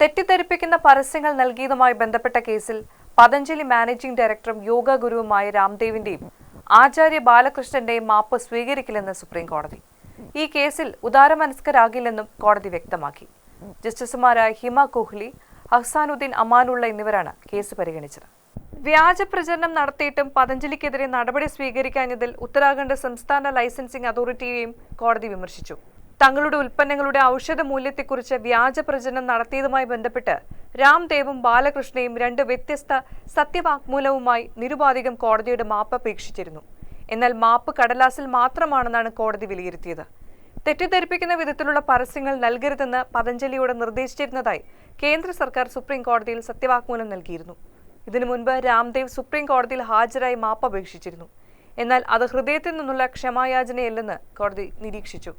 തെറ്റിദ്ധരിപ്പിക്കുന്ന പരസ്യങ്ങൾ നൽകിയതുമായി ബന്ധപ്പെട്ട കേസിൽ പതഞ്ജലി മാനേജിംഗ് ഡയറക്ടറും യോഗ ഗുരുവുമായ രാംദേവിന്റെയും ആചാര്യ ബാലകൃഷ്ണന്റെയും മാപ്പ് സ്വീകരിക്കില്ലെന്ന് സുപ്രീം കോടതി. ഈ കേസിൽ ഉദാരമനസ്കരാകില്ലെന്നും കോടതി വ്യക്തമാക്കി. ജസ്റ്റിസുമാരായ ഹിമ കോഹ്ലി അഹ്സാനുദ്ദീൻ അമാനുള്ള എന്നിവരാണ് കേസ് പരിഗണിച്ചത്. വ്യാജ പ്രചരണം നടത്തിയിട്ടും പതഞ്ജലിക്കെതിരെ നടപടി സ്വീകരിക്കാഞ്ഞതിൽ ഉത്തരാഖണ്ഡ് സംസ്ഥാന ലൈസൻസിംഗ് അതോറിറ്റിയെയും കോടതി വിമർശിച്ചു. തങ്ങളുടെ ഉൽപ്പന്നങ്ങളുടെ ഔഷധ മൂല്യത്തെക്കുറിച്ച് വ്യാജ പ്രചരണം നടത്തിയതുമായി ബന്ധപ്പെട്ട് രാംദേവും ബാലകൃഷ്ണയും രണ്ട് വ്യത്യസ്ത സത്യവാങ്മൂലവുമായി നിരുപാധികം കോടതിയുടെ മാപ്പ് അപേക്ഷിച്ചിരുന്നു. എന്നാൽ മാപ്പ് കടലാസിൽ മാത്രമാണെന്നാണ് കോടതി വിലയിരുത്തിയത്. തെറ്റിദ്ധരിപ്പിക്കുന്ന വിധത്തിലുള്ള പരസ്യങ്ങൾ നൽകരുതെന്ന് പതഞ്ജലിയോട് നിർദ്ദേശിച്ചിരുന്നതായി കേന്ദ്ര സർക്കാർ സുപ്രീം കോടതിയിൽ സത്യവാങ്മൂലം നൽകിയിരുന്നു. ഇതിനു മുൻപ് രാംദേവ് സുപ്രീം കോടതിയിൽ ഹാജരായി മാപ്പ് അപേക്ഷിച്ചിരുന്നു. എന്നാൽ അത് ഹൃദയത്തിൽ നിന്നുള്ള ക്ഷമായാചനയല്ലെന്ന് കോടതി നിരീക്ഷിച്ചു.